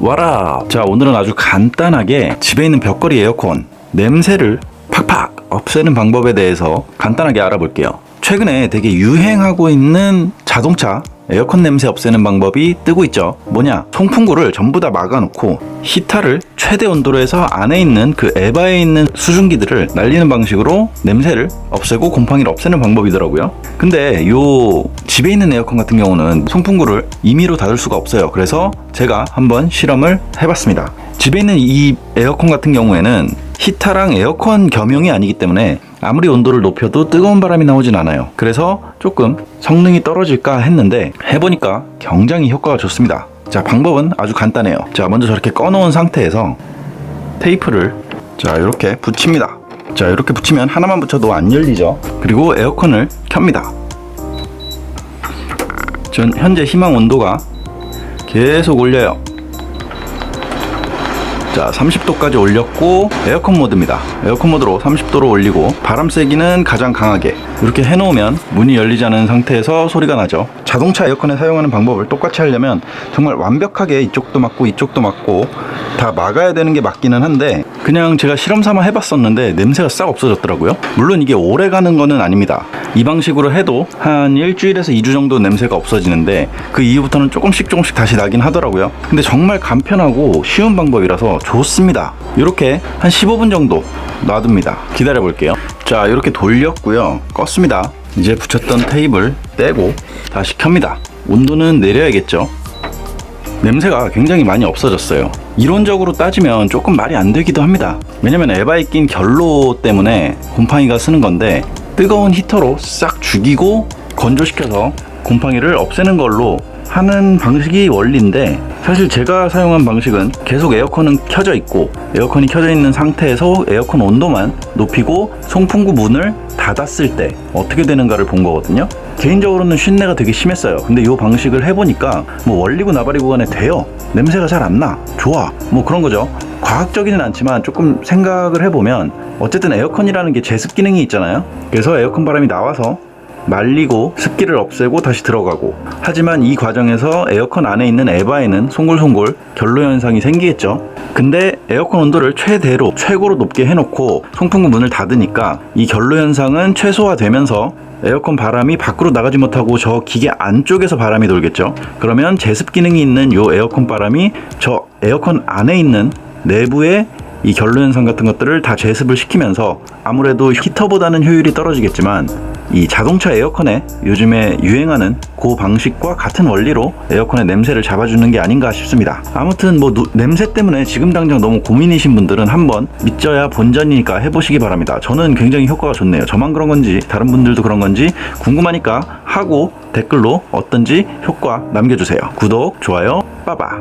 와라! 자, 오늘은 아주 간단하게 집에 있는 벽걸이 에어컨 냄새를 팍팍 없애는 방법에 대해서 간단하게 알아볼게요. 최근에 되게 유행하고 있는 자동차 에어컨 냄새 없애는 방법이 뜨고 있죠. 뭐냐? 송풍구를 전부 다 막아놓고 히터를 최대 온도로 해서 안에 있는 그 에바에 있는 수증기들을 날리는 방식으로 냄새를 없애고 곰팡이를 없애는 방법이더라고요. 근데 요 집에 있는 에어컨 같은 경우는 송풍구를 임의로 닫을 수가 없어요. 그래서 제가 한번 실험을 해봤습니다. 집에 있는 이 에어컨 같은 경우에는 히타랑 에어컨 겸용이 아니기 때문에 아무리 온도를 높여도 뜨거운 바람이 나오진 않아요. 그래서 조금 성능이 떨어질까 했는데 해보니까 굉장히 효과가 좋습니다. 자, 방법은 아주 간단해요. 자, 먼저 저렇게 꺼놓은 상태에서 테이프를 자, 이렇게 붙입니다. 자, 이렇게 붙이면 하나만 붙여도 안 열리죠. 그리고 에어컨을 켭니다. 전 현재 희망 온도가 계속 올려요. 자, 30도까지 올렸고 에어컨 모드입니다. 에어컨 모드로 30도로 올리고 바람 세기는 가장 강하게 이렇게 해놓으면 문이 열리지 않은 상태에서 소리가 나죠. 자동차 에어컨에 사용하는 방법을 똑같이 하려면 정말 완벽하게 이쪽도 막고 이쪽도 막고 다 막아야 되는 게 맞기는 한데 그냥 제가 실험 삼아 해봤었는데 냄새가 싹 없어졌더라고요. 물론 이게 오래 가는 거는 아닙니다. 이 방식으로 해도 한 일주일에서 2주 정도 냄새가 없어지는데 그 이후부터는 조금씩 조금씩 다시 나긴 하더라고요. 근데 정말 간편하고 쉬운 방법이라서 좋습니다. 이렇게 한 15분 정도 놔둡니다. 기다려 볼게요. 자, 이렇게 돌렸고요. 껐습니다. 이제 붙였던 테이블 떼고 다시 켭니다. 온도는 내려야겠죠. 냄새가 굉장히 많이 없어졌어요. 이론적으로 따지면 조금 말이 안 되기도 합니다. 왜냐면 에바에 낀 결로 때문에 곰팡이가 쓰는 건데 뜨거운 히터로 싹 죽이고 건조시켜서 곰팡이를 없애는 걸로 하는 방식이 원리인데 사실 제가 사용한 방식은 계속 에어컨은 켜져 있고 에어컨이 켜져 있는 상태에서 에어컨 온도만 높이고 송풍구 문을 닫았을 때 어떻게 되는가를 본 거거든요. 개인적으로는 쉰내가 되게 심했어요. 근데 이 방식을 해보니까 뭐 원리고 나발이고 간에 돼요. 냄새가 잘 안 나. 좋아. 뭐 그런 거죠. 과학적이진 않지만 조금 생각을 해보면 어쨌든 에어컨이라는 게 제습 기능이 있잖아요. 그래서 에어컨 바람이 나와서 말리고 습기를 없애고 다시 들어가고. 하지만 이 과정에서 에어컨 안에 있는 에바에는 송골송골 결로 현상이 생기겠죠. 근데 에어컨 온도를 최대로 최고로 높게 해놓고 송풍구 문을 닫으니까 이 결로 현상은 최소화되면서 에어컨 바람이 밖으로 나가지 못하고 저 기계 안쪽에서 바람이 돌겠죠. 그러면 제습 기능이 있는 요 에어컨 바람이 저 에어컨 안에 있는 내부에 이 결로 현상 같은 것들을 다 제습을 시키면서 아무래도 히터보다는 효율이 떨어지겠지만 이 자동차 에어컨에 요즘에 유행하는 그 방식과 같은 원리로 에어컨의 냄새를 잡아주는 게 아닌가 싶습니다. 아무튼 뭐 노- 냄새 때문에 지금 당장 너무 고민이신 분들은 한번 믿져야 본전이니까 해보시기 바랍니다. 저는 굉장히 효과가 좋네요. 저만 그런 건지 다른 분들도 그런 건지 궁금하니까 하고 댓글로 어떤지 효과 남겨주세요. 구독, 좋아요, 빠바.